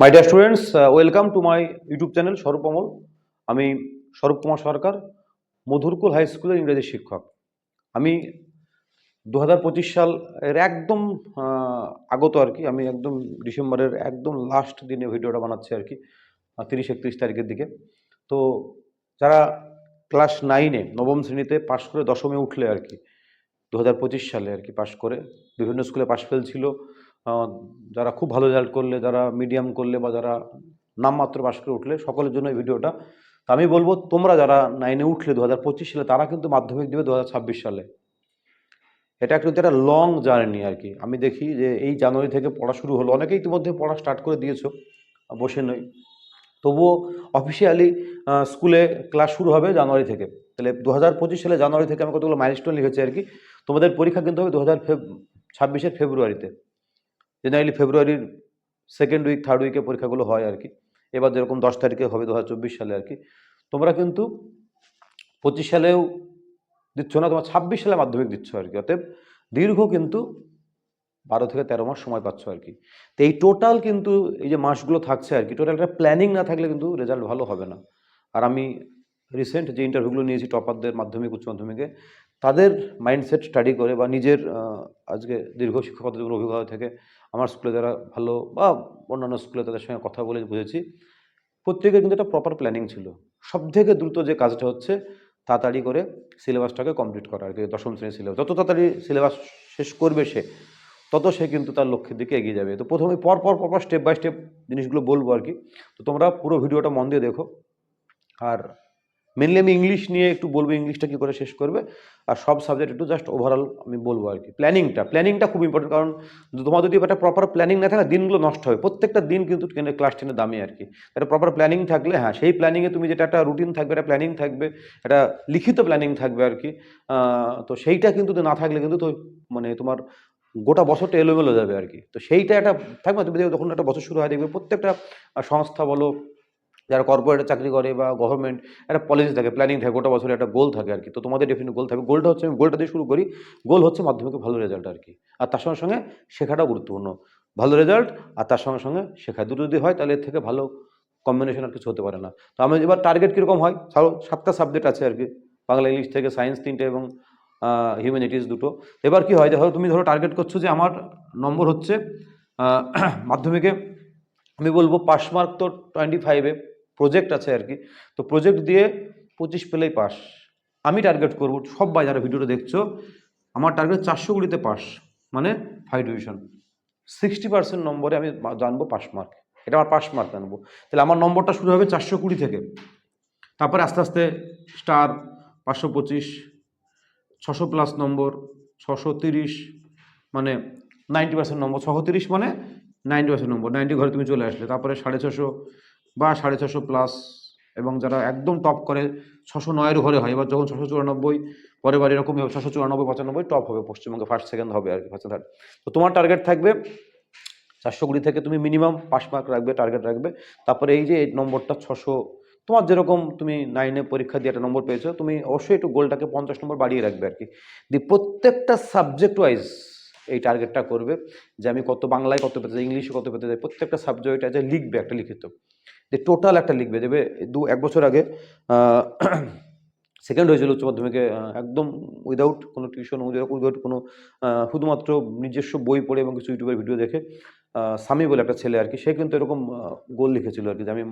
My dear students welcome to my YouTube channel Swarup Amal আমি স্বরূপ কুমার সরকার Madhurkul high স্কুলের ইংরেজি শিক্ষক। আমি দু হাজার পঁচিশ সাল এর একদম আগত আর কি, আমি একদম ডিসেম্বরের একদম লাস্ট দিনে ভিডিওটা বানাচ্ছি আর কি তিরিশ একত্রিশ তারিখের দিকে। তো যারা ক্লাস নাইনে নবম শ্রেণীতে পাশ করে দশমে উঠলে আর কি দু হাজার পঁচিশ সালে আর কি পাশ করে, বিভিন্ন স্কুলে পাশ ফেল ছিল যারা খুব ভালো রেজাল্ট করলে, যারা মিডিয়াম করলে বা যারা নামমাত্র পাশ করে উঠলে, সকলের জন্য এই ভিডিওটা। তা আমি বলব, তোমরা যারা নাইনে উঠলে দু হাজার পঁচিশ সালে, তারা কিন্তু মাধ্যমিক দেবে দু হাজার ছাব্বিশ সালে। এটা কিন্তু একটা লং জার্নি আর কি। আমি দেখি যে এই জানুয়ারি থেকে পড়া শুরু হলো। অনেকেই ইতিমধ্যে পড়া স্টার্ট করে দিয়েছ, বসে নই। তবুও অফিসিয়ালি স্কুলে ক্লাস শুরু হবে জানুয়ারি থেকে। তাহলে দু হাজার পঁচিশ সালে জানুয়ারি থেকে আমি কতগুলো মাইলস্টোন লিখেছি আর কি, তোমাদের পরীক্ষা কিন্তু হবে দু হাজার ফেব, ছাব্বিশের ফেব্রুয়ারিতে। জেনারেলি ফেব্রুয়ারির সেকেন্ড উইক থার্ড উইকে পরীক্ষাগুলো হয় আর কি। এবার যেরকম দশ তারিখে হবে দু হাজার চব্বিশ সালে আর কি। তোমরা কিন্তু পঁচিশ সালেও দিচ্ছ না, তোমার ছাব্বিশ সালে মাধ্যমিক দিচ্ছ আর কি। অতএব দীর্ঘ কিন্তু বারো থেকে তেরো মাস সময় পাচ্ছ আর কি। তো এই টোটাল কিন্তু এই যে মাসগুলো থাকছে আর কি টোটাল একটা প্ল্যানিং না থাকলে কিন্তু রেজাল্ট ভালো হবে না। আর আমি রিসেন্ট যে ইন্টারভিউগুলো নিয়েছি টপারদের মাধ্যমিক, উচ্চ মাধ্যমিকে তাদের মাইন্ডসেট স্টাডি করে বা নিজের আজকে দীর্ঘ শিক্ষকতার অভিজ্ঞতা থেকে আমার স্কুলে যারা ভালো বা অন্যান্য স্কুলে তাদের সঙ্গে কথা বলে বুঝেছি, প্রত্যেকের কিন্তু একটা প্রপার প্ল্যানিং ছিল। সব থেকে দ্রুত যে কাজটা হচ্ছে তাড়াতাড়ি করে সিলেবাসটাকে কমপ্লিট করা আর কি, দশম শ্রেণির সিলেবাস যত তাড়াতাড়ি সিলেবাস শেষ করবে সে, তত সে কিন্তু তার লক্ষ্যের দিকে এগিয়ে যাবে। তো প্রথমে পর পর পর পর স্টেপ বাই স্টেপ জিনিসগুলো বলব আর কি। তো তোমরা পুরো ভিডিওটা মন দিয়ে দেখো। আর মেনলি আমি ইংলিশ নিয়ে একটু বলব ইংলিশটা কী করে শেষ করবে, আর সব সাবজেক্ট একটু জাস্ট ওভারঅল আমি বলব আর কি। প্ল্যানিংটা প্ল্যানিংটা খুব ইম্পর্টেন্ট কারণ তোমার যদি একটা প্রপার প্ল্যানিং না থাকে, দিনগুলো নষ্ট হবে। প্রত্যেকটা দিন কিন্তু ক্লাস টেনের দামি আর কি। একটা প্রপার প্ল্যানিং থাকলে হ্যাঁ সেই প্ল্যানিংয়ে তুমি যেটা একটা রুটিন থাকবে, একটা প্ল্যানিং থাকবে, একটা লিখিত প্ল্যানিং থাকবে আর কি তো সেইটা কিন্তু না থাকলে কিন্তু তো মানে তোমার গোটা বছরটা এলোমেলো যাবে আর কি। তো সেইটা একটা থাকবে, তুমি যখন একটা বছর শুরু হয়, দেখবে প্রত্যেকটা সংস্থা বলো যারা কর্পোরেটে চাকরি করে বা গভর্নমেন্ট একটা পলিসি থাকে প্ল্যানিং থাকে, গোটা বছরে একটা গোল থাকে আর কি। তো তোমাদের ডেফিনেট গোল থাকে গোলটা হচ্ছে আমি গোলটা দিয়ে শুরু করি গোল হচ্ছে মাধ্যমিকে ভালো রেজাল্ট আর কি। আর তার সঙ্গে সঙ্গে শেখাটাও গুরুত্বপূর্ণ। ভালো রেজাল্ট আর তার সঙ্গে সঙ্গে শেখা। দুটো যদি হয়, তাহলে এর থেকে ভালো কম্বিনেশন আর কিছু হতে পারে না। তো আমি এবার টার্গেট কীরকম হয়? সাতটা সাবজেক্ট আছে আর কি। বাংলা ইংলিশ থেকে সায়েন্স তিনটে এবং হিউম্যানিটিস দুটো। এবার কি হয়? ধরো, তুমি ধরো টার্গেট করছ যে আমার নম্বর হচ্ছে মাধ্যমিকে আমি বলব পাস মার্ক তো টোয়েন্টি ফাইভে প্রজেক্ট আছে আর কি। তো প্রজেক্ট দিয়ে পঁচিশ পেলেই পাস। আমি টার্গেট করব সবাই যারা ভিডিওটা দেখছ, আমার টার্গেট চারশো কুড়িতে পাস মানে ফাইভ ডিভিশন সিক্সটি পার্সেন্ট নম্বরে আমি জানব পাস মার্ক এটা আমার পাস মার্ক জানব। তাহলে আমার নম্বরটা শুরু হবে চারশো কুড়ি থেকে। তারপরে আস্তে আস্তে স্টার পাঁচশো পঁচিশ, ছশো প্লাস নম্বর, ছশো তিরিশ মানে নাইনটি পার্সেন্ট নম্বর। ছশো তিরিশ মানে নাইনটি পার্সেন্ট নম্বর। নাইনটি ঘরে তুমি চলে আসলে। তারপরে সাড়ে ছশো বা সাড়ে ছশো প্লাস এবং যারা একদম টপ করে ছশো নয়ের ঘরে হয়। এবার যখন ছশো চুরানব্বই, পরের বার এরকমই হবে ছশো চুরানব্বই, পঁচানব্বই টপ হবে পশ্চিমবঙ্গে। ফার্স্ট সেকেন্ড হবে আর কি ফার্স্ট থার্ড তো তোমার টার্গেট থাকবে চারশো কুড়ি থেকে তুমি মিনিমাম পাঁচ মার্ক রাখবে টার্গেট রাখবে। তারপরে এই যে এই নম্বরটা ছশো তোমার যেরকম তুমি নাইনে পরীক্ষা দিয়ে একটা নম্বর পেয়েছ, তুমি অবশ্যই একটু গোলটাকে পঞ্চাশ নম্বর বাড়িয়ে রাখবে আর কি। দিয়ে প্রত্যেকটা সাবজেক্ট ওয়াইজ এই টার্গেটটা করবে যে আমি কত বাংলায় কত পেতে চাই, ইংলিশে কত পেতে চাই, প্রত্যেকটা সাবজেক্ট আছে লিখবে একটা লিখিত। যে টোটাল একটা লিখবে, দেবে দু, এক বছর আগে সেকেন্ড হয়েছিল উচ্চ মাধ্যমিকে একদম উইদাউট কোনো টিউশন উইদাউট কোনো শুধুমাত্র নিজস্ব বই পড়ে এবং কিছু ইউটিউবের ভিডিও দেখে সামি বলে একটা ছেলে আর কি সে কিন্তু এরকম গোল লিখেছিল আর কি যে আমি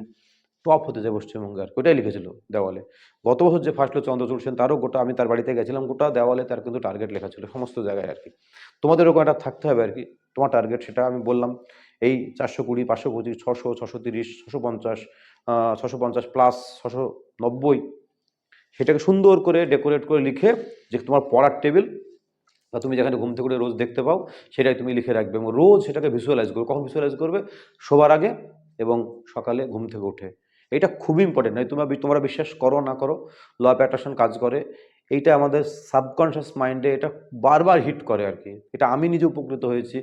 টপ হতে চাই পশ্চিমবঙ্গে আর। ওটাই লিখেছিল দেওয়ালে গত বছর যে ফার্স্ট হলো চন্দ্রচূড় সেন, তারও গোটা আমি তার বাড়িতে গেছিলাম, গোটা দেওয়ালে তার কিন্তু টার্গেট লেখা ছিল, সমস্ত জায়গায় আর কি তোমাদের ওরকম একটা থাকতে হবে আর কি, তোমার টার্গেট সেটা আমি বললাম এই চারশো কুড়ি, পাঁচশো পঁচিশ, ছশো ছশো তিরিশ, ছশো পঞ্চাশ ছশো পঞ্চাশ প্লাস ছশো নব্বই সেটাকে সুন্দর করে ডেকোরেট করে লিখে যে তোমার পড়ার টেবিল বা তুমি যেখানে ঘুম থেকে রোজ দেখতে পাও, সেটাই তুমি লিখে রাখবে এবং রোজ সেটাকে ভিজুয়ালাইজ করবে। কখন ভিজুয়ালাইজ করবে? শোবার আগে এবং সকালে ঘুম থেকে উঠে। এটা খুবই ইম্পর্টেন্ট নয় তোমরা তোমরা বিশ্বাস করো না করো ল অ্যাট্রাকশন কাজ করে। এইটা আমাদের সাবকনশিয়াস মাইন্ডে এটা বারবার হিট করে আর কি এটা আমি নিজে উপকৃত হয়েছি।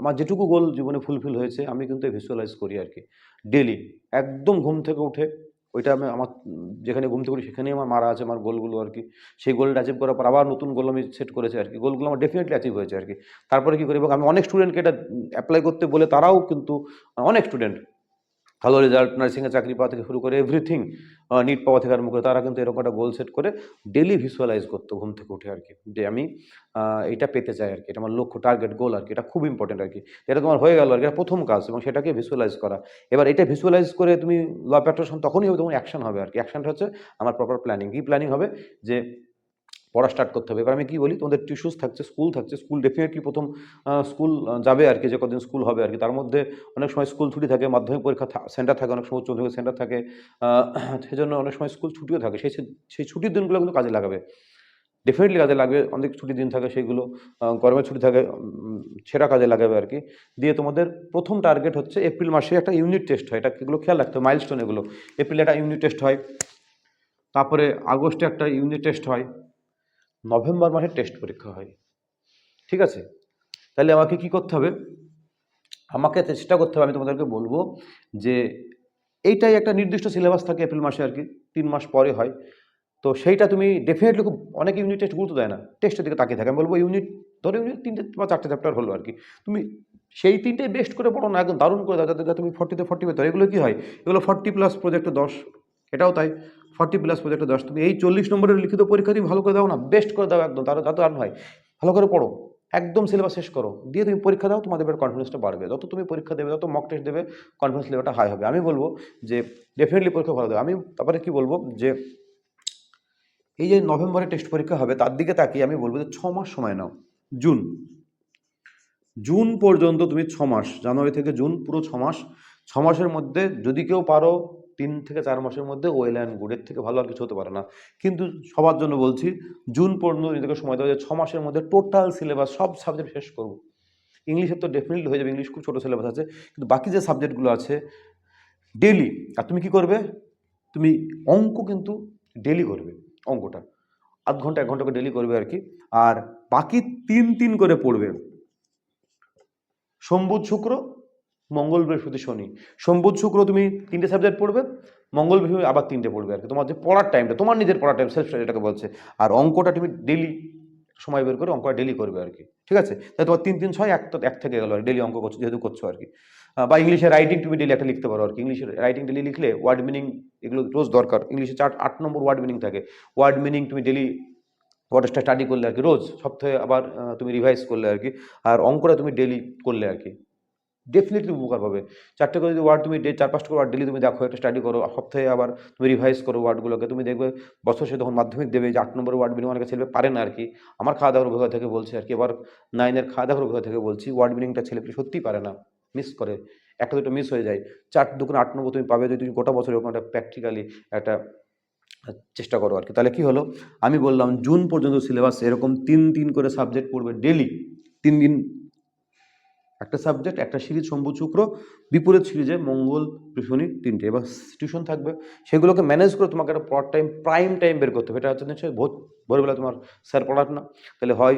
আমার যেটুকু গোল জীবনে ফুলফিল হয়েছে, আমি কিন্তু ভিজুয়ালাইজ করি আর কি ডেলি একদম ঘুম থেকে উঠে ওইটা আমি আমার, যেখানে ঘুম থেকে করি সেখানেই আমার মারা আছে আমার গোলগুলো আর কি সেই গোলটা অ্যাচিভ করার পর আবার নতুন গোল আমি সেট করেছি আর কি গোলগুলো আমার ডেফিনেটলি অ্যাচিভ হয়েছে আর কি তারপরে কী করি? এবং আমি অনেক স্টুডেন্টকে এটা অ্যাপ্লাই করতে বলে তারাও কিন্তু, অনেক স্টুডেন্ট ভালো রেজাল্ট নার্সিংয়ে চাকরি পাওয়া থেকে শুরু করে এভরিথিং নিট পাওয়া থেকে আরম্ভ করে তারা কিন্তু এরকম একটা গোল সেট করে ডেলি ভিজুয়ালাইজ করতো ঘুম থেকে উঠে আর কি যে আমি এটা পেতে চাই আর কি এটা আমার লক্ষ্য টার্গেট গোল আর কি এটা খুব ইম্পর্টেন্ট আর কি এটা তোমার হয়ে গেল আর কি প্রথম কাজ এবং সেটাকে ভিজুয়ালাইজ করা। এবার এটা ভিজুয়ালাইজ করে তুমি ল অফ অ্যাট্রাকশন তখনই হবে, তখন অ্যাকশন হবে আর কি অ্যাকশনটা হচ্ছে আমার প্রপার প্ল্যানিং কি প্ল্যানিং হবে? যে পড়া স্টার্ট করতে হবে। এবার আমি কি বলি? তোমাদের টিউশনস থাকছে স্কুল থাকছে স্কুল ডেফিনেটলি প্রথম স্কুল যাবে আর কি যে কদিন স্কুল হবে আর কি। তার মধ্যে অনেক সময় স্কুল ছুটি থাকে মাধ্যমিক পরীক্ষা সেন্টার থাকে অনেক সময় উচ্চ মাধ্যমিক সেন্টার থাকে আহ, সেজন্য অনেক সময় স্কুল ছুটিও থাকে। সেই সেই ছুটির দিনগুলো কিন্তু কাজে লাগাবে। ডেফিনেটলি কাজে লাগবে অনেক ছুটির দিন থাকে আহ, গরমের ছুটি থাকে সেটা কাজে লাগাবে আর কি। দিয়ে তোমাদের প্রথম টার্গেট হচ্ছে এপ্রিল মাসে একটা ইউনিট টেস্ট হয় এটা এগুলো খেয়াল রাখতে হবে মাইলস্টোন এগুলো। এপ্রিলে একটা ইউনিট টেস্ট হয় তারপরে আগস্টে একটা ইউনিট টেস্ট হয়। নভেম্বর মাসে টেস্ট পরীক্ষা হয়। ঠিক আছে? তাহলে আমাকে কি করতে হবে? আমাকে চেষ্টা করতে হবে, আমি তোমাদেরকে বলব যে এইটাই একটা নির্দিষ্ট সিলেবাস থাকে এপ্রিল মাসে আর কি তিন মাস পরে হয়। তো সেইটা তুমি ডেফিনেটলি খুব, অনেক ইউনিট টেস্ট গুরুত্ব দেয় না। টেস্টের দিকে তাকিয়ে থাকে। আমি বলব ইউনিট ধরো ইউনিট তিনটে বা চারটে চ্যাপ্টার হলো আর কি তুমি সেই তিনটে বেস্ট করে পড়ো না, একদম দারুণ করে দাও। যাতে তুমি ফর্টিতে ফর্টি পেতে এগুলো কি হয়? এগুলো ফর্টি প্লাস প্রজেক্টে দশ, এটাও তাই। ফর্টি প্লাস প্রজেক্টে দশ তুমি এই চল্লিশ নম্বরের লিখিত পরীক্ষা তুমি ভালো করে দাও না বেস্ট করে দাও একদম তার যাতে আর হয় ভালো করে পড়ো, একদম সিলেবাস শেষ করো, দিয়ে তুমি পরীক্ষা দাও, তোমাদের এবার কনফিডেন্সটা বাড়বে। যত তুমি পরীক্ষা দেবে, যত মক টেস্ট দেবে কনফিডেন্স লেভেলটা হাই হবে। আমি বলব যে ডেফিনেটলি পরীক্ষা ভালো দেবে। আমি তারপরে কি বলব যে এই যে নভেম্বরে টেস্ট পরীক্ষা হবে, তার দিকে তাকিয়ে আমি বলব যে ছ মাস সময় নাও। জুন জুন পর্যন্ত তুমি ছ মাস জানুয়ারি থেকে জুন পুরো ছ মাস, ছ মাসের মধ্যে যদি কেউ পারো তিন থেকে চার মাসের মধ্যে ওয়েল অ্যান্ড গুডের থেকে ভালো আর কিছু হতে পারে না। কিন্তু সবার জন্য বলছি, জুন পর্যন্ত নিজেকে সময় দেওয়া যে ছ মাসের মধ্যে টোটাল সিলেবাস সব সাবজেক্ট শেষ করব। ইংলিশের তো ডেফিনেটলি হয়ে যাবে, ইংলিশ খুব ছোটো সিলেবাস আছে, কিন্তু বাকি যে সাবজেক্টগুলো আছে ডেলি আর তুমি কি করবে? তুমি অঙ্ক কিন্তু ডেলি করবে, অঙ্কটা। আধ ঘণ্টা, এক ঘণ্টা করে ডেলি করবে আর কি, আর বাকি তিন তিন করে পড়বে। সোমবুধ শুক্র মঙ্গল বৃহস্পতি শনি। সোমবুধ শুক্র তুমি তিনটে সাবজেক্ট পড়বে, মঙ্গল বৃহস্পতি আবার তিনটে পড়বে আর কি। তোমার যে পড়ার টাইমটা তোমার নিজের পড়ার টাইম সেলফ স্টাডি এটাকে বলছে। আর অঙ্কটা তুমি ডেলি সময় বের করে অঙ্কটা ডেলি করবে আর কি। ঠিক আছে? তাই তোমার তিন তিন, ছয়, এক এক থেকে গেলো আর ডেলি অঙ্ক করছ, যেহেতু করছ আর কি। বা ইংলিশে রাইটিং তুমি ডেলি একটা লিখতে পারো আর কি। ইংলিশে রাইটিং ডেলি লিখলে ওয়ার্ড মিনিং এগুলো রোজ দরকার। ইংলিশে চার, আট নম্বর ওয়ার্ড মিনিং থাকে। ওয়ার্ড মিনিং তুমি ডেলি ওয়ার্ডটা স্টাডি করলে আর কি, রোজ সপ্তাহে আবার তুমি রিভাইজ করলে আর কি। আর অঙ্কটা তুমি ডেলি করলে আর কি। ডেফিনেটলি উপকার পাবে। চারটে করে যদি ওয়ার্ড তুমি চার পাঁচটা ওয়ার্ড ডেলি তুমি দেখো, একটা স্টাডি করো সপ্তাহে আবার তুমি রিভাইজ করো ওয়ার্ডগুলোকে তুমি দেখবে বছর সে তখন মাধ্যমিক দেবে যে আট নম্বর ওয়ার্ড মিনিং অনেকে ছেলে পারে না আর কি আমার খাওয়া দাওয়ার অভিজ্ঞতা থেকে বলছি আর কি এবার নাইনের খাওয়া দাওয়ার অভিজ্ঞতা থেকে বলছি ওয়ার্ড মিনিংটা ছেলে সত্যিই পারে না মিস করে। একটা দুটো মিস হয়ে যায়। চার দুগুণ আট নম্বর তুমি পাবে যদি তুমি গোটা বছর এরকম একটা প্র্যাকটিক্যালি একটা চেষ্টা করো আর কি তাহলে কি হলো? আমি বললাম, জুন পর্যন্ত সিলেবাস এরকম তিন তিন করে সাবজেক্ট পড়বে ডেলি তিন দিন একটা সাবজেক্ট একটা সিরিজ সম্ভু শুক্র, বিপরীত সিরিজে মঙ্গল, শনি তিনটে। এবার টিউশন থাকবে। সেগুলোকে ম্যানেজ করে তোমাকে একটা পড়ার টাইম প্রাইম টাইম বের করতে হবে। এটা হচ্ছে নিশ্চয়ই ভোর, ভোরবেলা তোমার স্যার পড়ার না। তাহলে হয়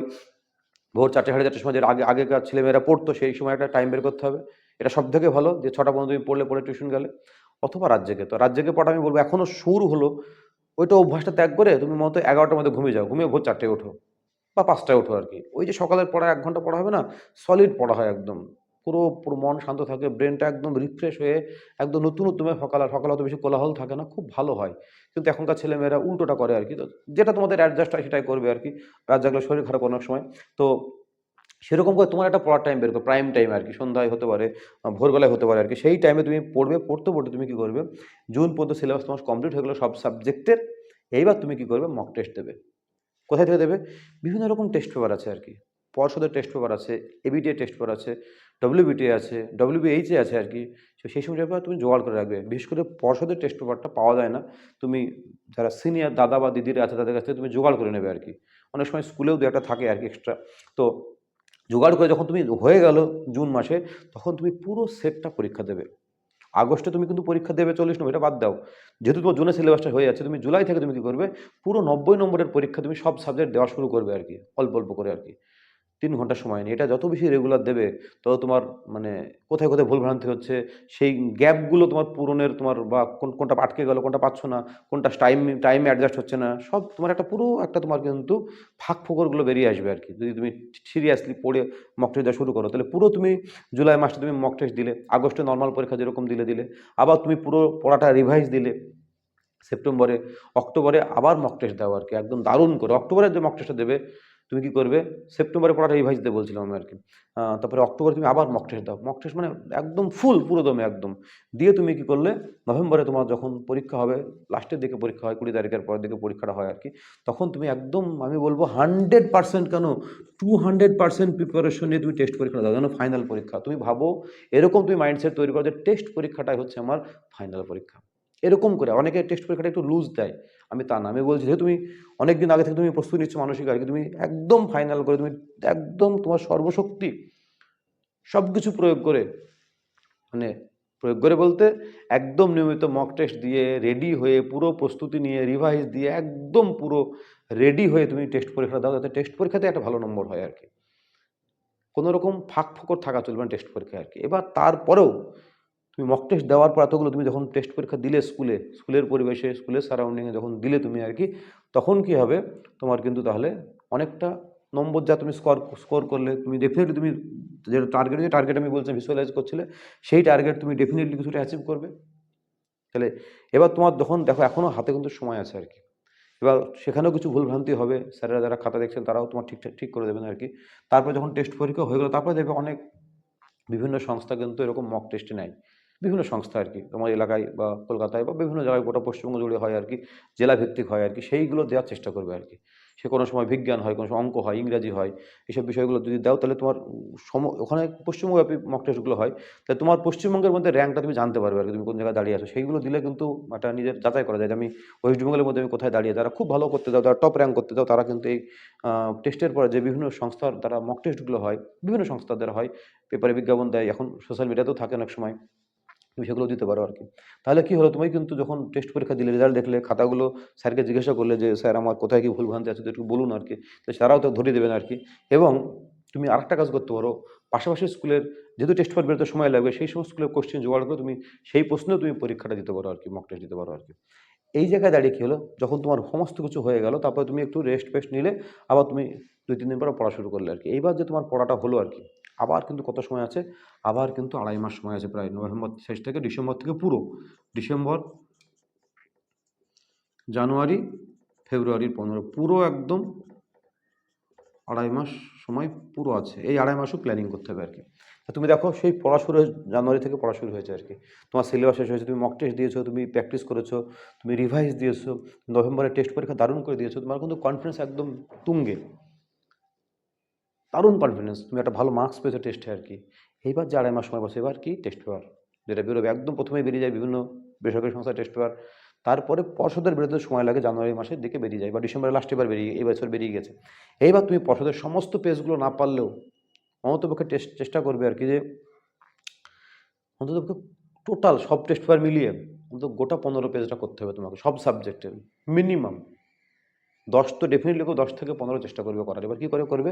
ভোর চারটে, সাড়ে চারটের সময় যে আগে, আগেকার ছেলেমেয়েরা পড়তো, সেই সময় একটা টাইম বের করতে হবে। এটা সব থেকে ভালো যে ছটা পর্যন্ত তুমি পড়লে, পড়ে টিউশন গেলে। অথবা রাত জেগে তো রাত জেগে পড়া আমি বলব এখনও শুরু হলো, ওইটা অভ্যাসটা ত্যাগ করে তুমি মতো এগারোটার মধ্যে ঘুমিয়ে যাও। ঘুমিয়ে ভোর চারটে ওঠো। বা পাঁচটায় ওঠো আর কি ওই যে সকালের পড়া এক ঘণ্টা পড়া হবে না সলিড পড়া হয় একদম। পুরো পুরো মন শান্ত থাকে ব্রেনটা একদম রিফ্রেশ হয়ে একদম নতুন নতুন সকাল আর সকালে অত বেশি কোলাহল থাকে না, খুব ভালো হয়। কিন্তু এখনকার ছেলেমেয়েরা উল্টোটা করে আর কি তো যেটা তোমাদের অ্যাডজাস্ট হয় সেটাই করবে আর কি রাত জাগলে শরীর খারাপ অনেক সময়। তো সেরকম করে তোমার একটা পড়ার টাইম বের করো প্রাইম টাইম আর কি সন্ধ্যায় হতে পারে ভোরবেলায় হতে পারে আর কি সেই টাইমে তুমি পড়বে, পড়তে পড়তে তুমি কী করবে? জুন পর্যন্ত সিলেবাস তোমার কমপ্লিট হয়ে গেলো সব সাবজেক্টের এইবার তুমি কী করবে? মক টেস্ট দেবে। কোথায় থেকে দেবে? বিভিন্ন রকম টেস্ট পেপার আছে আর কি। পর্ষদের টেস্ট পেপার আছে এবিটিএ টেস্ট পেপার আছে ডব্লিউবিটিএ আছে ডব্লিউবিএইচএ আছে আর কি। তো সেই সময় পেপার তুমি জোগাড় করে রাখবে। বিশেষ করে পর্ষদের টেস্ট পেপারটা পাওয়া যায় না। তুমি যারা সিনিয়র দাদা বা দিদিরা আছে তাদের কাছ থেকে তুমি জোগাড় করে নেবে আর কি। অনেক সময় স্কুলেও দু একটা থাকে আর কি এক্সট্রা তো জোগাড় করে যখন তুমি হয়ে গেল জুন মাসে, তখন তুমি পুরো সেটটা পরীক্ষা দেবে। আগস্টে তুমি কিন্তু পরীক্ষা দেবে চল্লিশ নম্বর, এটা বাদ দাও। যেহেতু তোমার জুনে সিলেবাসটা হয়ে যাচ্ছে তুমি জুলাই থেকে তুমি কী করবে? পুরো নব্বই নম্বরের পরীক্ষা তুমি সব সাবজেক্ট দেওয়া শুরু করবে আর কি, অল্প অল্প করে আর কি। তিন ঘণ্টা সময় নেই। এটা যত বেশি রেগুলার দেবে, তত তোমার মানে কোথায় কোথায় ভুলভ্রান্তি হচ্ছে, সেই গ্যাপগুলো তোমার পূরণের তোমার বা কোন, কোনটা আটকে গেল, কোনটা পাচ্ছ না, কোনটা টাইম টাইমে অ্যাডজাস্ট হচ্ছে না, সব তোমার একটা পুরো একটা তোমার কিন্তু ফাঁক ফোকরগুলো বেরিয়ে আসবে আর কি যদি তুমি সিরিয়াসলি পড়ে মক টেস্ট দেওয়া শুরু করো, তাহলে পুরো তুমি জুলাই মাসে তুমি মক টেস্ট দিলে, আগস্টে নর্মাল পরীক্ষা যেরকম দিলে দিলে, আবার তুমি পুরো পড়াটা রিভাইজ দিলে, সেপ্টেম্বরে, অক্টোবরে আবার মক টেস্ট দাও আর কি একদম দারুণ করে। অক্টোবরে যে মক টেস্টটা দেবে তুমি কি করবে? সেপ্টেম্বরে পড়াটা রিভাইজ দিতে বলছিলাম আমি আর কি তারপরে অক্টোবরে তুমি আবার মক টেস্ট দাও। মক টেস্ট মানে একদম ফুল পুরো দমে একদম। দিয়ে তুমি কি করলে? নভেম্বরে তোমার যখন পরীক্ষা হবে লাস্টের দিকে পরীক্ষা হয়, কুড়ি তারিখের পরের দিকে পরীক্ষাটা হয় আর কি তখন তুমি একদম, আমি বলব হান্ড্রেড পার্সেন্ট কেন? টু হান্ড্রেড পার্সেন্ট প্রিপারেশন নিয়ে তুমি টেস্ট পরীক্ষা দাও, যেন ফাইনাল পরীক্ষা। তুমি ভাবো, এরকম তুমি মাইন্ডসেট তৈরি করো যে টেস্ট পরীক্ষাটাই হচ্ছে আমার ফাইনাল পরীক্ষা। এরকম করে। অনেকে টেস্ট পরীক্ষাটা একটু লুজ দেয়। আমি তা না। আমি বলছি যে তুমি অনেক দিন আগে থেকে তুমি প্রস্তুতি নিচ্ছ মানসিক আর কি। তুমি একদম ফাইনাল করে, তুমি একদম তোমার সর্বশক্তি সব কিছু প্রয়োগ করে মানে প্রয়োগ করে বলতে একদম নিয়মিত মক টেস্ট দিয়ে রেডি হয়ে পুরো প্রস্তুতি নিয়ে রিভাইজ দিয়ে একদম পুরো রেডি হয়ে তুমি টেস্ট পরীক্ষা দাও। যাতে টেস্ট পরীক্ষাতে একটা ভালো নম্বর হয় আর কি। কোনো রকম ফাঁক ফোকর থাকা চলবে না টেস্ট পরীক্ষায় আর কি। এবার তারপরেও তুমি মক টেস্ট দেওয়ার পর এতগুলো তুমি যখন টেস্ট পরীক্ষা দিলে স্কুলে স্কুলের পরিবেশে স্কুলের সারাউন্ডিংয়ে যখন দিলে তুমি আর কি, তখন কি হবে? তোমার কিন্তু তাহলে অনেকটা নম্বর যা তুমি স্কোর স্কোর করলে, তুমি ডেফিনেটলি তুমি যে টার্গেট যে টার্গেট আমি বলছি ভিজুয়ালাইজ করছিলে, সেই টার্গেট তুমি ডেফিনেটলি কিছুটা অ্যাচিভ করবে। তাহলে এবার তোমার যখন দেখো এখনও হাতে কিন্তু সময় আছে আর কি। এবার সেখানেও কিছু ভুলভ্রান্তি হবে, স্যারেরা যারা খাতা দেখছেন, তারাও তোমার ঠিকঠাক ঠিক করে দেবেন আর কি। তারপর যখন টেস্ট পরীক্ষা হয়ে গেলো, তারপরে দেখবে অনেক বিভিন্ন সংস্থা কিন্তু এরকম মক টেস্টে নেয়। বিভিন্ন সংস্থা আর কি তোমার এলাকায় বা কলকাতায় বা বিভিন্ন জায়গায় গোটা পশ্চিমবঙ্গ জুড়ে হয় আর কি জেলা ভিত্তিক হয় আর কি সেইগুলো দেওয়ার চেষ্টা করবে আর কি সে কোনো সময় বিজ্ঞান হয়, কোনো সময় অঙ্ক হয়, ইংরাজি হয় এইসব বিষয়গুলো যদি দাও তাহলে তোমার সম, ওখানে পশ্চিমবঙ্গব্যাপী মক টেস্টগুলো হয়, তাহলে তোমার পশ্চিমবঙ্গের মধ্যে র্যাঙ্কটা তুমি জানতে পারবে আর কি তুমি কোন জায়গায় দাঁড়িয়ে আছো। সেইগুলো দিলে কিন্তু একটা নিজের যাচাই করা যায় যে আমি ওয়েস্ট বেঙ্গলের মধ্যে আমি কোথায় দাঁড়িয়ে, যারা খুব ভালো করতে দাও তারা টপ র্যাঙ্ক করতে দাও, তারা কিন্তু এই টেস্টের পরে যে বিভিন্ন সংস্থার দ্বারা মক টেস্টগুলো হয়, বিভিন্ন সংস্থার দ্বারা হয় পেপারে বিজ্ঞাপন দেয়, এখন সোশ্যাল মিডিয়াতেও থাকে অনেক সময়। তুমি সেগুলো দিতে পারো আর কি তাহলে কি হলো? তুমি কিন্তু যখন টেস্ট পরীক্ষা দিলে রেজাল্ট দেখলে, খাতাগুলো স্যারকে জিজ্ঞাসা করলে যে, স্যার, আমার কোথায় কি ভুল ভ্রান্তি আছে? তো একটু বলুন আর কি তো স্যারাও তো ধরিয়ে দেবেন আর কি এবং তুমি আরেকটা কাজ করতে পারো। পাশাপাশি স্কুলের যেহেতু টেস্ট পেপার বেরোতে সময় লাগবে, সেই সমস্ত স্কুলের কোশ্চেন জোগাড় করে তুমি সেই প্রশ্নেও তুমি পরীক্ষাটা দিতে পারো আর কি মক টেস্ট দিতে পারো আর কি এই জায়গায় দাঁড়িয়ে কী হলো? যখন তোমার সমস্ত কিছু হয়ে গেল, তারপরে তুমি একটু রেস্ট ফেস্ট নিলে আবার তুমি দুই, তিন দিন পরে পড়া শুরু করলে আর কি এইবার যে তোমার পড়াটা হলো আর কি আবার কিন্তু কত সময় আছে? আবার কিন্তু আড়াই মাস সময় আছে প্রায় নভেম্বর শেষ থেকে ডিসেম্বর থেকে পুরো। ডিসেম্বর, জানুয়ারি, ফেব্রুয়ারির পনেরো, পুরো একদম আড়াই মাস সময় পুরো আছে। এই আড়াই মাসও প্ল্যানিং করতে হবে আর কি তুমি দেখো, সেই পড়া শুরু জানুয়ারি থেকে পড়া শুরু হয়েছে আর কি তোমার সিলেবাস শেষ হয়েছে, তুমি মক টেস্ট দিয়েছ, তুমি প্র্যাকটিস করেছ, তুমি রিভাইজ দিয়েছ নভেম্বরে টেস্ট পরীক্ষা দারুণ করে দিয়েছ, তোমার কিন্তু কনফিডেন্স একদম তুঙ্গে। দারুণ কনফিডেন্স তুমি একটা ভালো মার্কস পেয়েছ টেস্টে আর কি। এইবার যে আড়াই মাস সময় বসে এবার কি টেস্ট পেপার যেটা বেরোবে, একদম প্রথমে বেরিয়ে যায় বিভিন্ন বেসরকারি সংস্থার টেস্ট পেপার তারপরে পর্ষদের বেরোতে সময় লাগে জানুয়ারি মাসের দিকে বেরিয়ে যায়, বা ডিসেম্বরের লাস্ট এবার বেরিয়ে, এই বছর বেরিয়ে গেছে। এইবার তুমি পর্ষদের সমস্ত পেজগুলো না পারলেও অন্ততপক্ষে টেস্ট চেষ্টা করবে আর কি যে অন্ততপক্ষে টোটাল সব টেস্ট পেপার মিলিয়ে অন্তত গোটা পনেরো পেজটা করতে হবে তোমাকে, সব সাবজেক্টের মিনিমাম দশ তো ডেফিনেটলি দশ থেকে পনেরো চেষ্টা করবে করার। এবার কী করে করবে?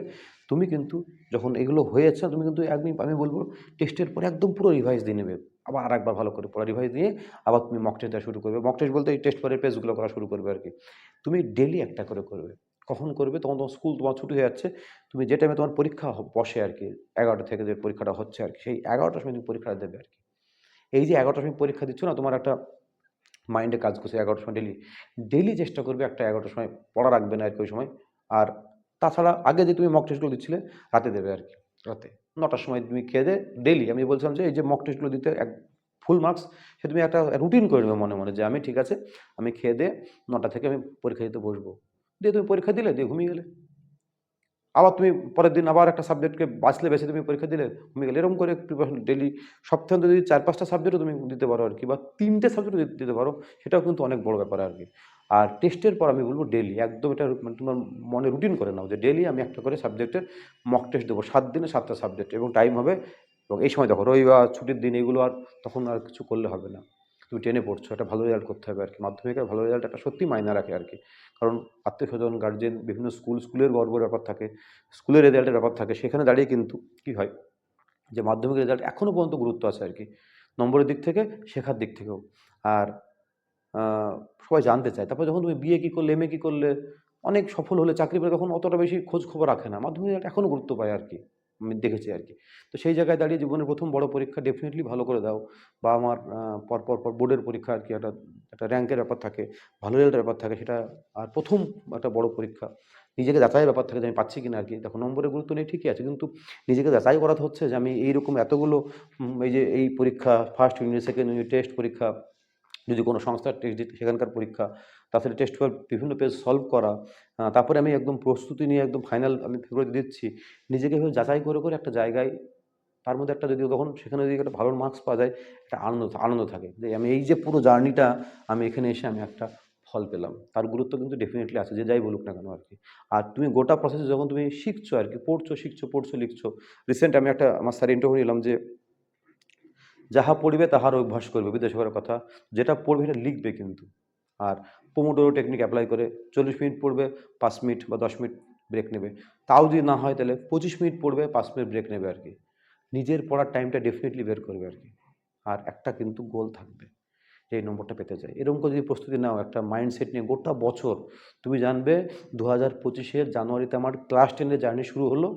তুমি কিন্তু যখন এগুলো হয়েছে, তুমি কিন্তু একদম আমি বলব টেস্টের পরে একদম পুরো রিভাইজ দিয়ে নেবে। আবার আর একবার ভালো করে পড়া রিভাইজ দিয়ে আবার তুমি মক টেস্ট দেওয়া শুরু করবে। মক টেস্ট বলতে এই টেস্ট পরের পেজগুলো করা শুরু করবে আর কি তুমি ডেলি একটা করে করবে। কখন করবে? তখন তোমার স্কুল তোমার ছুটি হয়ে যাচ্ছে। তুমি যে টাইমে তোমার পরীক্ষা বসে আর কি এগারোটা থেকে যে পরীক্ষাটা হচ্ছে আর কি সেই এগারোটার সময় তুমি পরীক্ষাটা দেবে আর কি এই যে এগারোটার সময় পরীক্ষা দিচ্ছ না, তোমার একটা মাইন্ডে কাজ করছে এগারোটার সময় ডেলি ডেলি চেষ্টা করবে একটা এগারোটার সময় পড়া রাখবে না আর কি ওই সময়। আর তাছাড়া আগে যে তুমি মক টেস্টগুলো দিচ্ছিলে, রাতে দেবে আর কি, রাতে। নটার সময় তুমি খেয়ে দে ডেলি আমি বলছিলাম যে এই যে মক টেস্টগুলো দিতে এক ফুল মার্কস সে তুমি একটা রুটিন করে নেবে মনে মনে যে আমি ঠিক আছে, আমি খেয়ে দে, নটা থেকে আমি পরীক্ষা দিতে বসবো। দিয়ে তুমি পরীক্ষা দিলে, দিয়ে ঘুমিয়ে গেলে। আবার তুমি পরের দিন আবার একটা সাবজেক্টকে বাঁচলে বেছে তুমি পরীক্ষা দিলে তুমি গেলে। এরকম করে প্রিপারেশন ডেলি সপ্তাহে যদি চার, পাঁচটা সাবজেক্টও তুমি দিতে পারো আর কি বা তিনটে সাবজেক্টও দিতে পারো, সেটাও কিন্তু অনেক বড় ব্যাপার আর কি আর টেস্টের পর আমি বলব ডেলি একদম এটা মানে তোমার মনে রুটিন করে নাও যে ডেলি আমি একটা করে সাবজেক্টের মক টেস্ট দেবো, সাত দিনে সাতটা সাবজেক্ট এবং টাইম হবে, এবং এই সময় দেখো রবিবার, ছুটির দিন, এগুলো আর তখন আর কিছু করলে হবে না। তুমি টেনে পড়ছো, একটা ভালো রেজাল্ট করতে হবে আর কি মাধ্যমিকের ভালো রেজাল্ট একটা সত্যি মায়না রাখে আর কি কারণ আত্মীয় স্বজন গার্জেন বিভিন্ন স্কুল স্কুলের গর্বের ব্যাপার থাকে স্কুলের রেজাল্টের ব্যাপার থাকে। সেখানে দাঁড়িয়ে কিন্তু কী হয়? যে মাধ্যমিক রেজাল্ট এখনও পর্যন্ত গুরুত্ব আছে আর কি নম্বরের দিক থেকে, শেখার দিক থেকেও। আর সবাই জানতে চায়। তারপর যখন তুমি বিয়ে কী করলে এম এ কী করলে, অনেক সফল হলে চাকরি পেলে তখন অতটা বেশি খোঁজ খবর রাখে না। মাধ্যমিক রেজাল্ট এখনও গুরুত্ব পায় আর কি দেখেছি আর কি। তো সেই জায়গায় দাঁড়িয়ে জীবনের প্রথম বড় পরীক্ষা ডেফিনেটলি ভালো করে দাও। বা আমার আহ, পর বোর্ডের পরীক্ষা আর কি একটা একটা র্যাঙ্কের ব্যাপার থাকে ভালো রেজাল্টের ব্যাপার থাকে সেটা আর প্রথম একটা বড় পরীক্ষা। নিজেকে যাচাইয়ের ব্যাপার থাকে যে আমি পাচ্ছি কিনা আর কি। দেখো নম্বরের গুরুত্ব নেই ঠিকই আছে কিন্তু নিজেকে যাচাই করাতে হচ্ছে যে আমি এইরকম এতগুলো এই যে এই পরীক্ষা first unit second unit test পরীক্ষা যদি কোনো সংস্থার টেস্ট দিতে, সেখানকার পরীক্ষা তাছাড়া টেস্ট পেপার বিভিন্ন পেজ সলভ করা তারপরে আমি একদম প্রস্তুতি নিয়ে একদম ফাইনাল আমি ফেব্রুয়ারি দিচ্ছি। নিজেকে যাচাই করে করে একটা জায়গায়, তার মধ্যে একটা যদি তখন সেখানে যদি একটা ভালো মার্কস পাওয়া যায়, একটা আনন্দ আনন্দ থাকে। যে আমি এই যে পুরো জার্নিটা আমি এখানে এসে আমি একটা ফল পেলাম। তার গুরুত্ব কিন্তু ডেফিনেটলি আছে, যে যাই বলুক না কেন আর কি। আর তুমি গোটা প্রসেসে যখন তুমি শিখছো আর কি, পড়ছো, শিখছো, পড়ছো, লিখছো রিসেন্ট আমি একটা আমার স্যার ইন্টারভিউ নিলাম যে যাহা পড়বে তাহার অভ্যাস করবে। বিদেশ করার কথা যেটা পড়বে সেটা লিখবে কিন্তু। আর পোমোডোরো টেকনিক অ্যাপ্লাই করে চল্লিশ মিনিট পড়বে, পাঁচ মিনিট বা দশ মিনিট ব্রেক নেবে। তাও যদি না হয় তাহলে পঁচিশ মিনিট পড়বে, পাঁচ মিনিট ব্রেক নেবে আর কি। নিজের পড়ার টাইমটা ডেফিনেটলি বের করবে আর কি। আর একটা কিন্তু গোল থাকবে যে এই নম্বরটা পেতে চাই। এরকম করে যদি প্রস্তুতি নাও, একটা মাইন্ডসেট নিয়ে গোটা বছর, তুমি জানবে দু হাজার পঁচিশের জানুয়ারিতে আমার ক্লাস টেনের জার্নি শুরু হলো,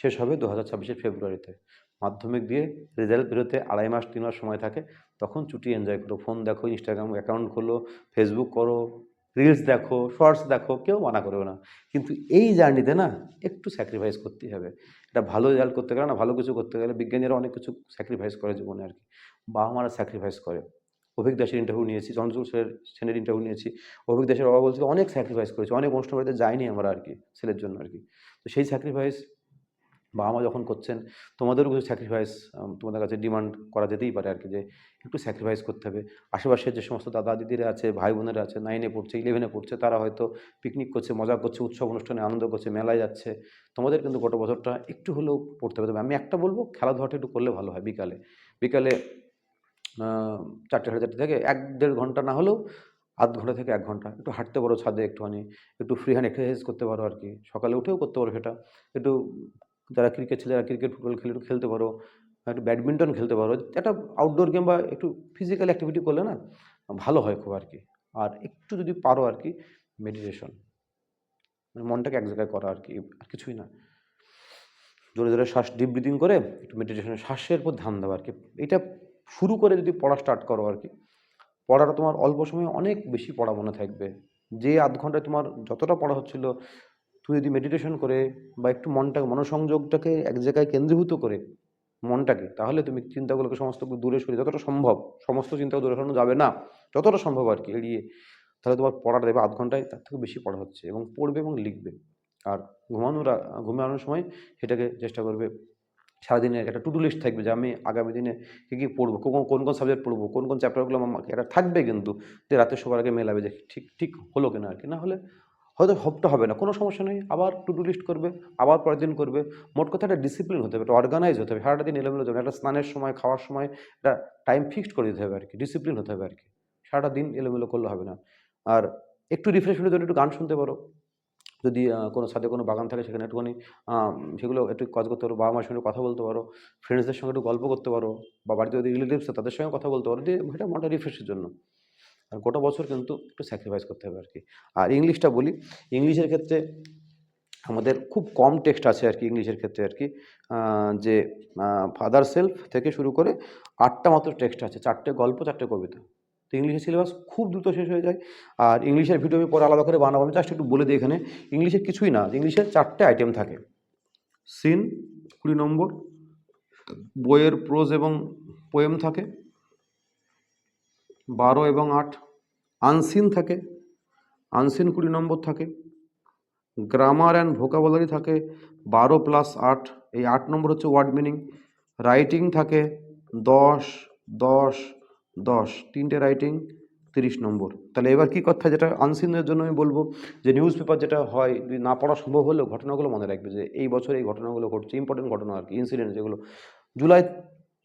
শেষ হবে দু হাজার ছাব্বিশের ফেব্রুয়ারিতে মাধ্যমিক দিয়ে রেজাল্ট বেরোতে আড়াই মাস, তিন মাস সময় থাকে, তখন ছুটি এনজয় করো। ফোন দেখো ইনস্টাগ্রাম অ্যাকাউন্ট খোলো ফেসবুক করো রিলস দেখো শর্টস দেখো, কেউ মানা করবে না। কিন্তু এই জার্নিতে না, একটু স্যাক্রিফাইস করতেই হবে। এটা ভালো রেজাল্ট করতে গেলে না, ভালো কিছু করতে গেলে বিজ্ঞানীরা অনেক কিছু স্যাক্রিফাইস করে জীবনে আর কি। বাবা মারা স্যাক্রিফাইস করে। অভিক দাসের ইন্টারভিউ নিয়েছি চন্দ্রচূড় সেনের সেনের ইন্টারভিউ নিয়েছি। অভিক দাসের বাবা বলছিল অনেক স্যাক্রিফাইস করেছি, অনেক অনুষ্ঠান বাড়িতে যাইনি আমরা আর কি, ছেলের জন্য আর কি। তো সেই স্যাক্রিফাইস বাবা মা যখন করছেন, তোমাদেরও কিছু স্যাক্রিফাইস তোমাদের কাছে ডিমান্ড করা যেতেই পারে আর কি যে একটু স্যাক্রিফাইস করতে হবে। আশেপাশের যে সমস্ত দাদা দিদিরা আছে ভাই বোনেরা আছে নাইনে পড়ছে ইলেভেনে পড়ছে, তারা হয়তো পিকনিক করছে, মজা করছে, উৎসব অনুষ্ঠানে আনন্দ করছে, মেলায় যাচ্ছে। তোমাদের কিন্তু গত বছরটা একটু হলেও পড়তে হবে। তবে আমি একটা বলব, খেলাধুলাটা একটু করলে ভালো হয় বিকালে। বিকালে চারটে সাড়ে চারটে থেকে এক দেড় ঘণ্টা না হলেও আধ ঘণ্টা থেকে এক ঘণ্টা। একটু হাঁটতে পারো ছাদে একটুখানি, একটু ফ্রি হ্যান্ড এক্সারসাইজ করতে পারো আর কি সকালে উঠেও করতে পারো সেটা। একটু যারা ক্রিকেট ছেলেরা ক্রিকেট ফুটবল খেলে খেলতে পারো একটু ব্যাডমিন্টন খেলতে পারো, একটা আউটডোর গেম বা একটু ফিজিক্যাল অ্যাক্টিভিটি করলে না, ভালো হয় খুব আর কি আর একটু যদি পারো আর কি মেডিটেশন মানে মনটাকে এক জায়গায় করা আর কি আর কিছুই না। জোরে জোরে শ্বাস ডিপ ব্রিদিং করে একটু মেডিটেশনে শ্বাসের উপর ধ্যান দেওয়া আর কি এটা শুরু করে যদি পড়া স্টার্ট করো আর কি পড়াটা তোমার অল্প সময়ে অনেক বেশি পড়া মনে থাকবে। যে আধ ঘন্টায় তোমার যতটা পড়া হচ্ছিল তুমি যদি মেডিটেশন করে বা একটু মনটাকে, মনোসংযোগটাকে এক জায়গায় কেন্দ্রীভূত করে মনটাকে, তাহলে তুমি চিন্তাগুলোকে সমস্ত দূরে সরিয়ে, যতটা সম্ভব, সমস্ত চিন্তা দূরে সরানো যাবে না। যতটা সম্ভব আর কি এড়িয়ে। তাহলে তোমার পড়াটা দেবে আধ ঘন্টায় তার থেকে বেশি পড়া হচ্ছে এবং পড়বে এবং লিখবে। আর ঘুমানোর ঘুমানোর সময় সেটাকে চেষ্টা করবে। সারাদিনের একটা টু ডু লিস্ট থাকবে যে আমি আগামী দিনে কী কী পড়ব কোন কোন কোন সাবজেক্ট পড়ব, কোন কোন চ্যাপ্টারগুলো আমার এটা থাকবে কিন্তু যে রাতে সবার আগে মেলাবে যে ঠিক ঠিক হলো কিনা আর কি। না হলে হয়তো হপটা হবে না, কোনো সমস্যা নেই। আবার টু ডু লিস্ট করবে, আবার পরের দিন করবে। মোট কথা একটা ডিসিপ্লিন হতে হবে একটা অর্গানাইজ হতে হবে, সারাটা দিন এলোমেলো যাবে একটা স্নানের সময়, খাওয়ার সময় একটা টাইম ফিক্সড করে দিতে হবে আর কি ডিসিপ্লিন হতে হবে আর কি সারাটা দিন এলোমেলো করলে হবে না। আর একটু রিফ্রেশ রিফ্রেশমেন্টের জন্য একটু গান শুনতে পারো। যদি কোনো সাথে কোনো বাগান থাকে, সেখানে একটুখানি সেগুলো একটু কাজ করতে পারো বাবা মার সঙ্গে কথা বলতে পারো ফ্রেন্ডসদের সঙ্গে একটু গল্প করতে পারো, বা বাড়িতে যদি রিলেটিভস তাদের সঙ্গে কথা বলতে পারো, যে এটা মনটা রিফ্রেশের জন্য। আর গোটা বছর কিন্তু একটু স্যাক্রিফাইস করতে হবে আর কি আর ইংলিশটা বলি, ইংলিশের ক্ষেত্রে আমাদের খুব কম টেক্সট আছে আর কি ইংলিশের ক্ষেত্রে আর কি যে ফাদার সেলফ থেকে শুরু করে আটটা মাত্র টেক্সট আছে, চারটে গল্প, চারটে কবিতা। তো ইংলিশের সিলেবাস খুব দ্রুত শেষ হয়ে যায়। আর ইংলিশের ভিডিও আমি পরে আলাদা করে বানাবো, আমি জাস্ট একটু বলে দিই এখানে। ইংলিশের কিছুই না ইংলিশের চারটে আইটেম থাকে। সিন কুড়ি নম্বর, বইয়ের প্রোজ এবং পোয়েম থাকে। বারো এবং আট। আনসিন থাকে, আনসিন কুড়ি নম্বর থাকে। গ্রামার অ্যান্ড ভোকাবুলারি থাকে, বারো প্লাস আট। এই আট নম্বর হচ্ছে ওয়ার্ড মিনিং। রাইটিং থাকে, দশ দশ দশ। তিনটে রাইটিং, তিরিশ নম্বর। তাহলে এবার কী কথা, যেটা আনসিনের জন্য আমি বলব, যে নিউজ পেপার যেটা হয়, যদি না পড়া সম্ভব হলেও ঘটনাগুলো মনে রাখবে, যে এই বছর এই ঘটনাগুলো ঘটছে ইম্পর্টেন্ট ঘটনা আর কি ইনসিডেন্ট যেগুলো। জুলাই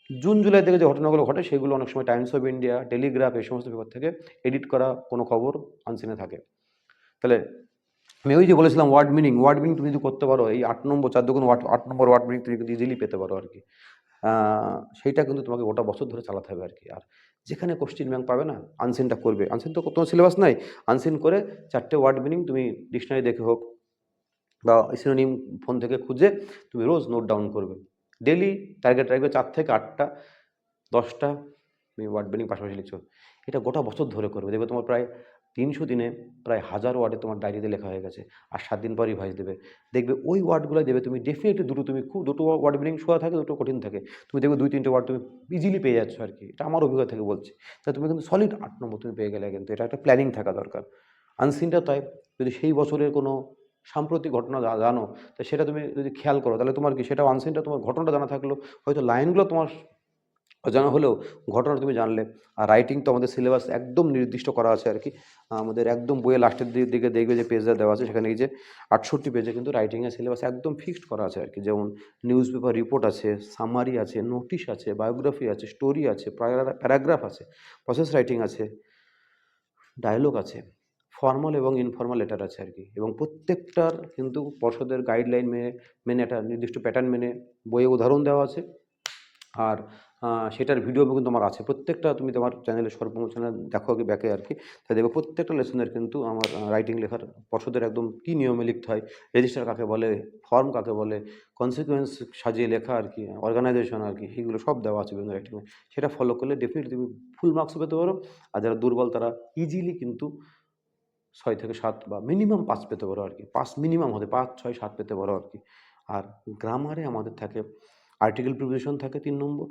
জুন, জুলাই থেকে যে ঘটনাগুলো ঘটে, সেগুলো অনেক সময় টাইমস অফ ইন্ডিয়া টেলিগ্রাফ এই সমস্ত পেপার থেকে এডিট করা কোনো খবর আনসিনে থাকে। তাহলে আমি ওই যে বলেছিলাম ওয়ার্ড মিনিং ওয়ার্ড মিনিং তুমি যদি করতে পারো, এই আট নম্বর, চার দুগুণ ওয়ার্ড আট নম্বর ওয়ার্ড মিনিং তুমি কিন্তু ইজিলি পেতে পারো আর কি সেইটা কিন্তু তোমাকে গোটা বছর ধরে চালাতে হবে আর কি আর যেখানে কোশ্চিন ব্যাংক পাবে না আনসিনটা করবে। আনসিন তো তোমার সিলেবাস নাই আনসিন করে চারটে ওয়ার্ড মিনিং তুমি ডিকশনারি দেখে হোক বা সিনোনিম ফোন থেকে খুঁজে তুমি রোজ নোট ডাউন করবে। ডেলি টার্গেট রাখবে চার থেকে আটটা, দশটা, তুমি ওয়ার্ড মিনিং পাশাপাশি লিখছো। এটা গোটা বছর ধরে করবে। দেখবে তোমার প্রায় তিনশো দিনে প্রায় হাজার ওয়ার্ডে তোমার ডায়েরিতে লেখা হয়ে গেছে আর সাত দিন পর রিভাইজ দেবে। দেখবে ওই ওয়ার্ডগুলো দেবে তুমি ডেফিনেটলি দুটো, তুমি খুব দুটো ওয়ার্ড মিনিং শোয়া থাকে, দুটো কঠিন থাকে। তুমি দেখবে দুই, তিনটে ওয়ার্ড তুমি ইজিলি পেয়ে যাচ্ছ আর কি এটা আমার অভিজ্ঞতা থেকে বলছি। তা তুমি কিন্তু সলিড আট নম্বর তুমি পেয়ে গেলে কিন্তু। এটা একটা প্ল্যানিং থাকা দরকার। আনসিনটা তাই, যদি সেই বছরের কোনো সাম্প্রতিক ঘটনা জানো। তো সেটা তুমি যদি খেয়াল করো, তাহলে তোমার কি সেটা আনসিনটা তোমার ঘটনাটা জানা থাকল। হয়তো লাইনগুলো তোমার অজানা হলেও ঘটনা তুমি জানলে। আর রাইটিং তো আমাদের সিলেবাস একদম নির্দিষ্ট করা আছে আর কি। আমাদের একদম বইয়ের লাস্টের দিকে দেখবে যে পেজটা দেওয়া আছে, সেখানে এই যে আটষট্টি পেজে কিন্তু রাইটিংয়ের সিলেবাস একদম ফিক্সড করা আছে আর কি। যেমন নিউজ পেপার রিপোর্ট আছে সামারি আছে নোটিশ আছে বায়োগ্রাফি আছে স্টোরি আছে প্যারাগ্রাফ আছে প্রসেস রাইটিং আছে ডায়লগ আছে। ফর্মাল এবং ইনফর্মাল লেটার আছে আর কি। এবং প্রত্যেকটার কিন্তু পর্ষদের গাইডলাইন মেনে মেনে একটা নির্দিষ্ট প্যাটার্ন মেনে বইয়ে উদাহরণ দেওয়া আছে। আর সেটার ভিডিও কিন্তু আমার আছে। প্রত্যেকটা তুমি তোমার চ্যানেলে সর্বমোট চ্যানেল দেখো কি ব্যাকে আর কি। তাই দেখো প্রত্যেকটা লেসনের কিন্তু আমার রাইটিং লেখার পর্ষদের একদম কী নিয়মে লিখতে হয় রেজিস্টার কাকে বলে ফর্ম কাকে বলে কনসিকুয়েন্স সাজিয়ে লেখা আর কি অর্গানাইজেশন আর কি সেগুলো সব দেওয়া আছে বিভিন্ন রাইটিংয়ে সেটা ফলো করলে ডেফিনেটলি তুমি ফুল মার্কস পেতে পারো। আর যারা দুর্বল তারা ইজিলি কিন্তু ছয় থেকে সাত বা মিনিমাম পাঁচ পেতে পারো আর কি। পাঁচ মিনিমাম হতে, পাঁচ, ছয়, সাত পেতে পারো আর কি। আর গ্রামারে আমাদের থাকে আর্টিকেল প্রিপোজিশন থাকে তিন নম্বর।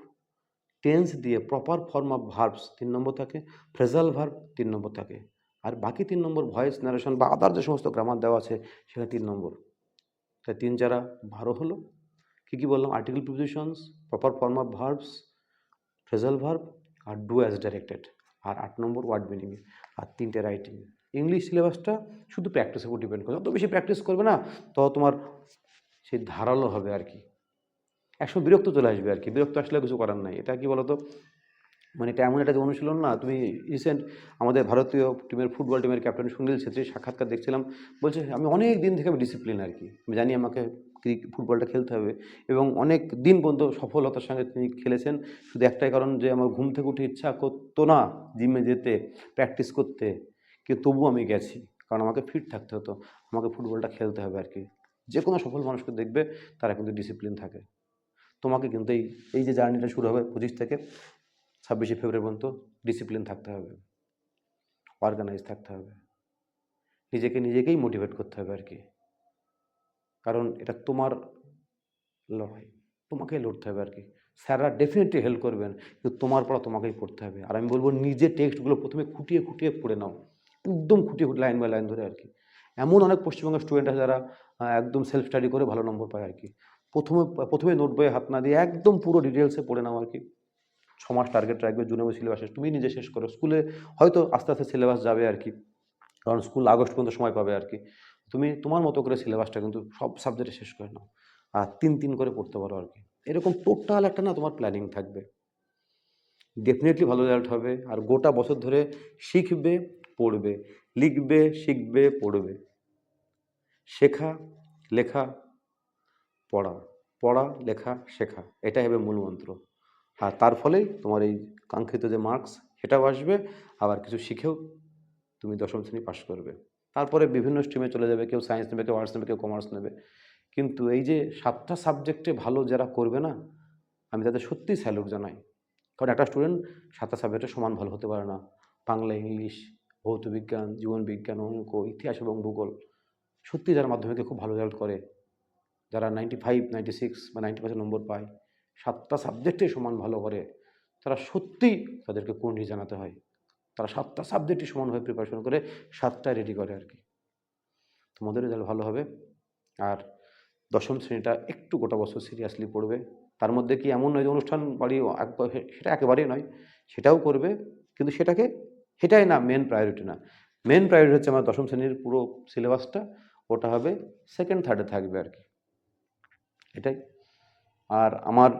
টেন্স দিয়ে প্রপার ফর্ম অফ ভার্বস তিন নম্বর থাকে ফ্রেজাল ভার্ব তিন নম্বর থাকে। আর বাকি তিন নম্বর ভয়েস নারেশন বা আদার যে সমস্ত গ্রামার দেওয়া আছে সেখানে তিন নম্বর। তাই তিন চারা বারো হলো, কী কী বললাম? Article prepositions proper form of verbs phrasal verb R do as directed আর আট নম্বর ওয়ার্ড মিনিং আর তিনটে রাইটিং ইংলিশ সিলেবাসটা শুধু প্র্যাকটিসের উপর ডিপেন্ড করে। যত বেশি প্র্যাকটিস করবে না, তত তোমার সেই ধারালো হবে আর কি। একসময় বিরক্ত চলে আসবে আর কি। বিরক্ত আসলে কিছু করার নাই। এটা কি বলতো? মানে এটা এমন একটা অনুশীলন না, তুমি রিসেন্ট আমাদের ভারতীয় টিমের ফুটবল টিমের ক্যাপ্টেন সুনীল ছেত্রীর সাক্ষাৎকার দেখছিলাম। বলছে, আমি অনেক দিন থেকে আমি ডিসিপ্লিন আর কি। আমি জানি আমাকে ক্রিক- ফুটবলটা খেলতে হবে এবং অনেক দিন পর্যন্ত সফলতার সঙ্গে তিনি খেলেছেন। শুধু একটাই কারণ যে আমার ঘুম থেকে উঠে ইচ্ছা করতো না জিমে যেতে প্র্যাকটিস করতে। কিন্তু তবু আমি গেছি। কারণ আমাকে ফিট থাকতে হতো। আমাকে ফুটবলটা খেলতে হবে আর কি যে কোনো সফল মানুষকে দেখবে তারা কিন্তু ডিসিপ্লিন থাকে। তোমাকে কিন্তু এই এই যে জার্নিটা শুরু হবে পঁচিশ থেকে ছাব্বিশে ফেব্রুয়ারি পর্যন্ত ডিসিপ্লিন থাকতে হবে। অর্গানাইজ থাকতে হবে। নিজেকে নিজেকেই মোটিভেট করতে হবে আর কি কারণ এটা তোমার লড়াই। তোমাকেই লড়তে হবে আর কি স্যাররা ডেফিনেটলি হেল্প করবেন। কিন্তু তোমার পড়া তোমাকেই পড়তে হবে। আর আমি বলব নিজে টেক্সটগুলো প্রথমে খুঁটিয়ে খুঁটিয়ে পড়ে নাও। একদম খুঁটি খুঁটিয়ে লাইন বাই লাইন ধরে আর কি। এমন অনেক পশ্চিমবঙ্গের স্টুডেন্ট আছে যারা একদম সেলফ স্টাডি করে ভালো নম্বর পায় আর কি। প্রথমে প্রথমে নোট বইয়ে হাত না দিয়ে একদম পুরো ডিটেলসে পড়ে নাও আর কি। ছ মাস টার্গেট রাখবে, জুনে সিলেবাস তুমি নিজে শেষ করো। স্কুলে হয়তো আস্তে আস্তে সিলেবাস যাবে আর কি। কারণ স্কুল আগস্ট পর্যন্ত সময় পাবে আর কি। তুমি তোমার মতো করে সিলেবাসটা কিন্তু সব সাবজেক্টে শেষ করে নাও। আর তিন তিন করে পড়তে পারো আর কি। এরকম টোটাল একটা না তোমার প্ল্যানিং থাকবে। ডেফিনেটলি ভালো রেজাল্ট হবে। আর গোটা বছর ধরে শিখবে পড়বে, লিখবে, শিখবে, পড়বে। শেখা, লেখা, পড়া। পড়া, লেখা, শেখা, এটাই হবে মূল মন্ত্র। আর তার ফলেই তোমার এই কাঙ্ক্ষিত যে মার্কস সেটাও আসবে। আবার কিছু শিখেও তুমি দশম শ্রেণি পাশ করবে। তারপরে বিভিন্ন স্ট্রিমে চলে যাবে, কেউ সায়েন্স নেবে, কেউ আর্টস নেবে, কেউ কমার্স নেবে। কিন্তু এই যে সাতটা সাবজেক্টে ভালো যারা করবে না, আমি তাদের সত্যিই স্যালুট জানাই। কারণ একটা স্টুডেন্ট সাতটা সাবজেক্টে সমান ভালো হতে পারে না। বাংলা, ইংলিশ ভৌত বিজ্ঞান জীবন বিজ্ঞান অঙ্ক, ইতিহাস এবং ভূগোল সত্যি যারা মাধ্যমিকে খুব ভালো রেজাল্ট করে। যারা নাইনটি ফাইভ নাইনটি সিক্স বা নাইনটি পার্সেন্ট নম্বর পায়, সাতটা সাবজেক্টে সমান ভালো করে, তারা সত্যিই তাদেরকে কোন জানাতে হয়? তারা সাতটা সাবজেক্টই সমানভাবে প্রিপারেশন করে, সাতটায় রেডি করে আর কি। তোমাদের রেজাল্ট ভালো হবে। আর দশম শ্রেণীটা একটু গোটা বছর সিরিয়াসলি পড়বে। তার মধ্যে কি এমন নয় যে অনুষ্ঠান বাড়ি সেটা একেবারেই নয়, সেটাও করবে। কিন্তু সেটাকে সেটাই না মেন প্রায়োরিটি না। মেন প্রায়োরিটি হচ্ছে আমার দশম শ্রেণির পুরো সিলেবাসটা ওটা হবে সেকেন্ড থার্ডে থাকবে আর কি। এটাই। আর আমার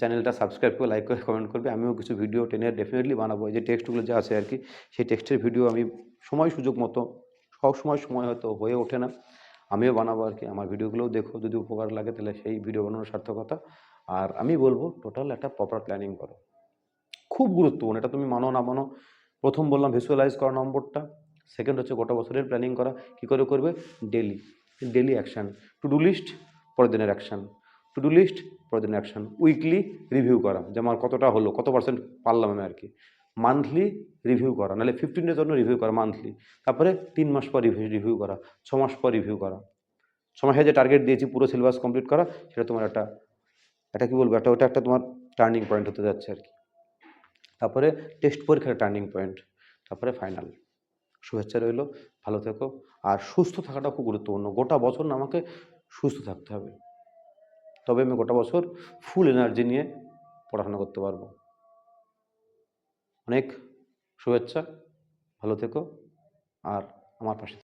চ্যানেলটা সাবস্ক্রাইব করে লাইক করে কমেন্ট করবে। আমিও কিছু ভিডিও টেনে ডেফিনেটলি বানাবো। যে টেক্সটগুলো যা আছে আর কি, সেই টেক্সটের ভিডিও আমি সময় সুযোগ মতো, সব সময় সময় হয়তো হয়ে ওঠে না, আমিও বানাবো আর কি। আমার ভিডিওগুলোও দেখো, যদি উপকার লাগে তাহলে সেই ভিডিও বানানোর সার্থকতা। আর আমি বলব টোটাল একটা প্রপার প্ল্যানিং করো। খুব গুরুত্বপূর্ণ, এটা তুমি মানো না মানো প্রথম বললাম ভিজুয়ালাইজ করা নম্বরটা সেকেন্ড হচ্ছে গোটা বছরের প্ল্যানিং করা, কী করে করবে? Daily daily action to do list পরের দিনের অ্যাকশান টু ডু লিস্ট পরের দিনের অ্যাকশান উইকলি রিভিউ করা, যে আমার কতটা হলো, কত পার্সেন্ট পারলাম আমি আর কি মান্থলি রিভিউ করা, নাহলে ফিফটিন ডের জন্য রিভিউ করা মান্থলি তারপরে তিন মাস পর রিভিউ রিভিউ করা, ছ মাস পর রিভিউ করা, ছ মাসে যে টার্গেট দিয়েছি, পুরো সিলেবাস কমপ্লিট করা, সেটা তোমার একটা এটা কি বলব, একটা, ওটা একটা তোমার টার্নিং পয়েন্ট হতে যাচ্ছে আর কি। তারপরে টেস্ট পরীক্ষার টার্নিং পয়েন্ট তারপরে ফাইনাল শুভেচ্ছা রইল, ভালো থেকো আর সুস্থ থাকাটা খুব গুরুত্বপূর্ণ। গোটা বছর আমাকে সুস্থ থাকতে হবে। তবে আমি গোটা বছর ফুল এনার্জি নিয়ে পড়াশোনা করতে পারব। অনেক শুভেচ্ছা, ভালো থেকো আর আমার পাশে